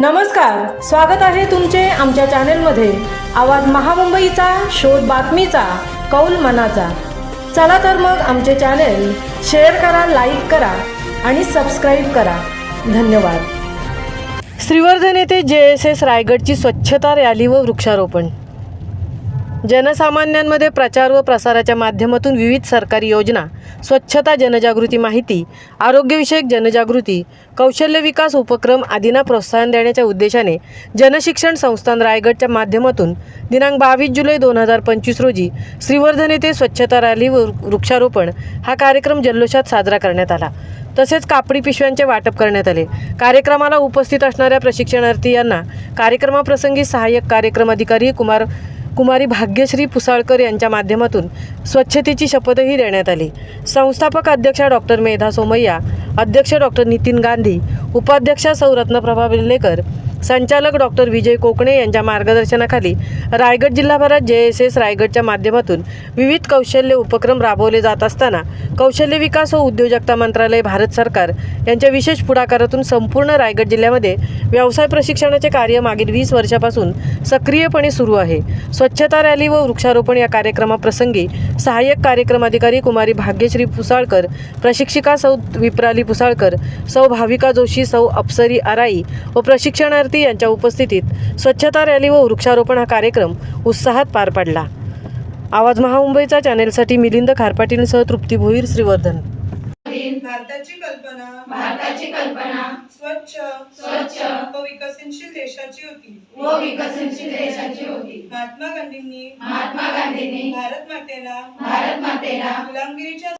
नमस्कार स्वागत आहे तुमचे आमच्या चॅनेलमध्ये. आवाज महामुंबईचा शोध बातमीचा कौल मनाचा. चला तर मग आमचे चॅनेल शेअर करा लाईक करा आणि सबस्क्राईब करा. धन्यवाद. श्रीवर्धन येथे जे एस एस रायगडची स्वच्छता रॅली व वृक्षारोपण. जनसामान्यांमध्ये प्रचार व प्रसाराच्या माध्यमातून विविध सरकारी योजना स्वच्छता जनजागृती माहिती आरोग्यविषयक जनजागृती कौशल्य विकास उपक्रम आदींना प्रोत्साहन देण्याच्या उद्देशाने जनशिक्षण संस्थान रायगडच्या माध्यमातून दिनांक बावीस जुलै दोन हजार पंचवीस रोजी श्रीवर्धन येथे स्वच्छता रॅली व वृक्षारोपण हा कार्यक्रम जल्लोषात साजरा करण्यात आला. तसेच कापडी पिशव्यांचे वाटप करण्यात आले. कार्यक्रमाला उपस्थित असणाऱ्या प्रशिक्षणार्थी यांना कार्यक्रमाप्रसंगी सहाय्यक कार्यक्रम अधिकारी कुमार कुमारी भाग्यश्री पुसाळकर यांच्या माध्यमातून स्वच्छतेची शपथही देण्यात आली. संस्थापक अध्यक्षा डॉक्टर मेधा सोमय्या अध्यक्ष डॉक्टर नितीन गांधी उपाध्यक्षा सौरत्न प्रभा बेल्लेकर संचालक डॉक्टर विजय कोकणे यांच्या मार्गदर्शनाखाली रायगड जिल्हाभरात जे एस एस रायगडच्या माध्यमातून विविध कौशल्य उपक्रम राबवले जात असताना कौशल्य विकास व उद्योजकता मंत्रालय भारत सरकार यांच्या विशेष पुढाकारातून संपूर्ण रायगड जिल्ह्यामध्ये व्यवसाय प्रशिक्षणाचे कार्य मागील वीस वर्षापासून सक्रियपणे सुरू आहे. स्वच्छता रॅली व वृक्षारोपण या कार्यक्रमाप्रसंगी सहाय्यक कार्यक्रम अधिकारी कुमारी भाग्यश्री पुसाळकर प्रशिक्षिका सौ विप्राली पुसाळकर सौ भाविका जोशी सौ अप्सरी आराई व प्रशिक्षणार्थी यांच्या उपस्थितीत स्वच्छता रॅली व वृक्षारोपण हा कार्यक्रम उत्साहात पार पडला. आवाज महामुंबईचा चॅनेलसाठी मिलिंद खारपाटीलसह तृप्ती भोईर श्रीवर्धन. भारताची कल्पना भारताची कल्पना स्वच्छ स्वच्छ व विकसनशील देशाची होती. व विकसनशील देशाची होती. महात्मा गांधींनी महात्मा गांधींनी भारत मातेला भारत मातेला गुलामगिरीच्या